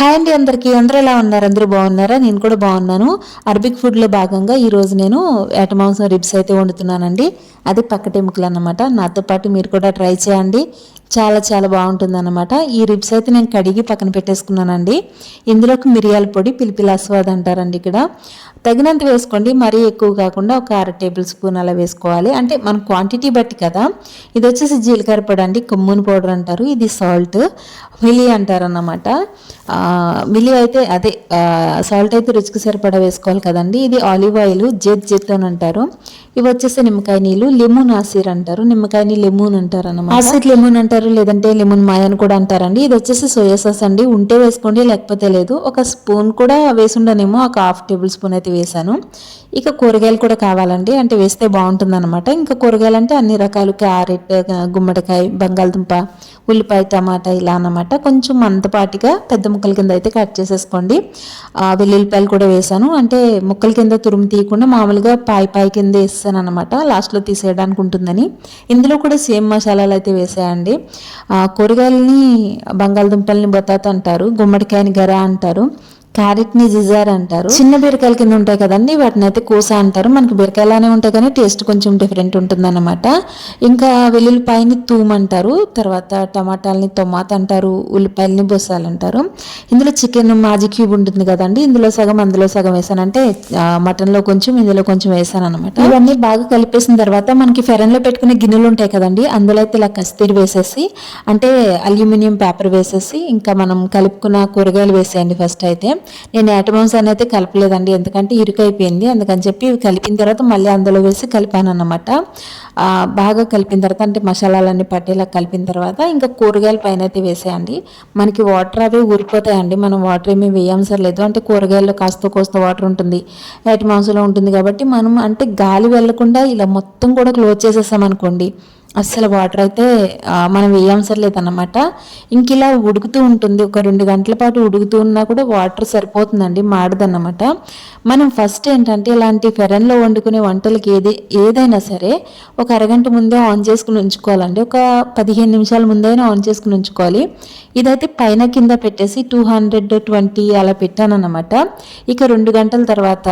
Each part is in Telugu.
హాయ్ అండి అందరికీ. అందరూ ఎలా ఉన్నారు? అందరూ బాగున్నారా? నేను కూడా బాగున్నాను. అరబిక్ ఫుడ్లో భాగంగా ఈరోజు నేను ఏటమాంసం రిబ్స్ అయితే వండుతున్నానండి. అది పక్కటెముకలు అన్నమాట నాతో పాటు మీరు కూడా ట్రై చేయండి. చాలా చాలా బాగుంటుందన్నమాట. ఈ రిబ్స్ అయితే నేను కడిగి పక్కన పెట్టేసుకున్నానండి. ఇందులోకి మిరియాల పొడి పిలిపిల అస్వాద్ అంటారండి ఇక్కడ. తగినంత వేసుకోండి. మరీ ఎక్కువ కాకుండా ఒక అర టేబుల్ స్పూన్ అలా వేసుకోవాలి. అంటే మన క్వాంటిటీ బట్టి కదా. ఇది వచ్చేసి జీలకర్ర పొడి అండి. కొమ్ముని పౌడర్ అంటారు. ఇది సాల్ట్. మిలి అంటారు అన్నమాట మిలి అయితే అదే సాల్ట్ అయితే రుచికి సరిపడా వేసుకోవాలి కదండి. ఇది ఆలివ్ ఆయిల్ జెత్ జెత్ అని అంటారు. ఇవి వచ్చేసి నిమ్మకాయ నీళ్ళు లెమూన్ ఆసిర్ అంటారు. నిమ్మకాయ నీళ్ళు లెమూన్ అంటారు అన్నమాట ఆసిర్ లెమూన్ అంటారు లేదంటే లెమన్ మాయ అని కూడా అంటారండి. ఇది వచ్చేసి సోయా సాస్ అండి. ఉంటే వేసుకోండి లేకపోతే లేదు. ఒక స్పూన్ కూడా వేసుండనేమో ఒక హాఫ్ టేబుల్ స్పూన్ అయితే వేసాను. ఇక కూరగాయలు కూడా కావాలండి. అంటే వేస్తే బాగుంటుంది అనమాట ఇంకా కూరగాయలు అంటే అన్ని రకాలు క్యారెట్ గుమ్మడికాయ బంగాళదుంప ఉల్లిపాయ టమాటా ఇలా అన్నమాట. కొంచెం మందపాటిగా పెద్ద ముక్కల కింద అయితే కట్ చేసేసుకోండి. వెల్లుల్లిపాయలు కూడా వేసాను. అంటే ముక్కల కింద తురుము తీయకుండా మామూలుగా పాయి పాయి కింద వేస్తాను అనమాట లాస్ట్లో తీసేయడానికి ఉంటుందని. ఇందులో కూడా సేమ్ మసాలాలు అయితే వేసాయండి. కూరగాయలని బంగాళదుంపల్ని బొతాత అంటారు గుమ్మడికాయని గర అంటారు. క్యారెట్ని జిజార్ అంటారు. చిన్న బీరకాయల కింద ఉంటాయి కదండి వాటిని అయితే కూస అంటారు. మనకి బీరకాయలానే ఉంటాయి కానీ టేస్ట్ కొంచెం డిఫరెంట్ ఉంటుంది అనమాట ఇంకా వెల్లుల్లిపాయని తూమ్ అంటారు తర్వాత టమాటాలని తొమాత అంటారు ఉల్లిపాయలని బొస్సాలు అంటారు. ఇందులో చికెన్ మాజీ క్యూబ్ ఉంటుంది కదండి ఇందులో సగం అందులో సగం వేసాను అంటే కొంచెం ఇందులో కొంచెం వేసాను అనమాట ఇవన్నీ బాగా కలిపేసిన తర్వాత మనకి ఫెరన్లో పెట్టుకునే గిన్నెలు ఉంటాయి కదండి అందులో అయితే ఇలా కస్తీరి వేసేసి అంటే అల్యూమినియం పేపర్ వేసేసి ఇంకా మనం కలుపుకున్న కూరగాయలు వేసేయండి ఫస్ట్ అయితే. నేను ఏటమాంస్ అనేది కలపలేదండి. ఎందుకంటే ఇరుకైపోయింది. అందుకని చెప్పి కలిపిన తర్వాత మళ్ళీ అందులో వేసి కలిపాను అనమాట బాగా కలిపిన తర్వాత అంటే మసాలాలన్నీ పట్టేలా కలిపిన తర్వాత ఇంకా కూరగాయల పైన అయితే వేసేయండి. మనకి వాటర్ అవి ఊరిపోతాయండి. మనం వాటర్ ఏమీ వేయాల్సర్లేదు అంటే కూరగాయల్లో కాస్త కోస్త వాటర్ ఉంటుంది. ఏటమాంసంలో ఉంటుంది కాబట్టి మనం అంటే గాలి వెళ్ళకుండా ఇలా మొత్తం కూడా క్లోజ్ చేసేసాం అనుకోండి అస్సలు వాటర్ అయితే మనం వేయవసరం లేదన్నమాట ఇంక ఇలా ఉడుకుతూ ఉంటుంది. ఒక రెండు గంటల పాటు ఉడుకుతూ ఉన్నా కూడా వాటర్ సరిపోతుందండి మాడదన్నమాట. మనం ఫస్ట్ ఏంటంటే ఇలాంటి ఫెరన్లో వండుకునే వంటలకి ఏది ఏదైనా సరే ఒక అరగంట ముందే ఆన్ చేసుకుని ఉంచుకోవాలండి. ఒక పదిహేను నిమిషాల ముందైనా ఆన్ చేసుకుని ఉంచుకోవాలి. ఇదైతే పైన కింద పెట్టేసి టూ హండ్రెడ్ ట్వంటీ అలా పెట్టానన్నమాట. ఇక రెండు గంటల తర్వాత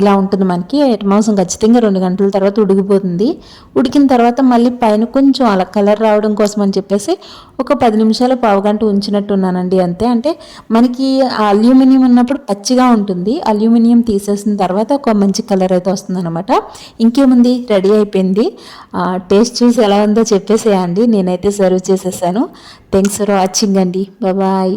ఇలా ఉంటుంది మనకి. మాంసం ఖచ్చితంగా రెండు గంటల తర్వాత ఉడికిపోతుంది. ఉడికిన తర్వాత మళ్ళీ పైన కొంచెం అలా కలర్ రావడం కోసం అని చెప్పేసి ఒక పది నిమిషాలు పావు గంట ఉంచినట్టు ఉన్నానండి అంతే. అంటే మనకి అల్యూమినియం ఉన్నప్పుడు పచ్చిగా ఉంటుంది. అల్యూమినియం తీసేసిన తర్వాత ఒక మంచి కలర్ అయితే వస్తుంది అనమాట ఇంకేముంది? రెడీ అయిపోయింది. టేస్ట్ చూసి ఎలా ఉందో చెప్పేసేయండి. నేనైతే సర్వ్ చేసేసాను. థ్యాంక్స్ ఫర్ వాచింగ్ అండి. బాయ్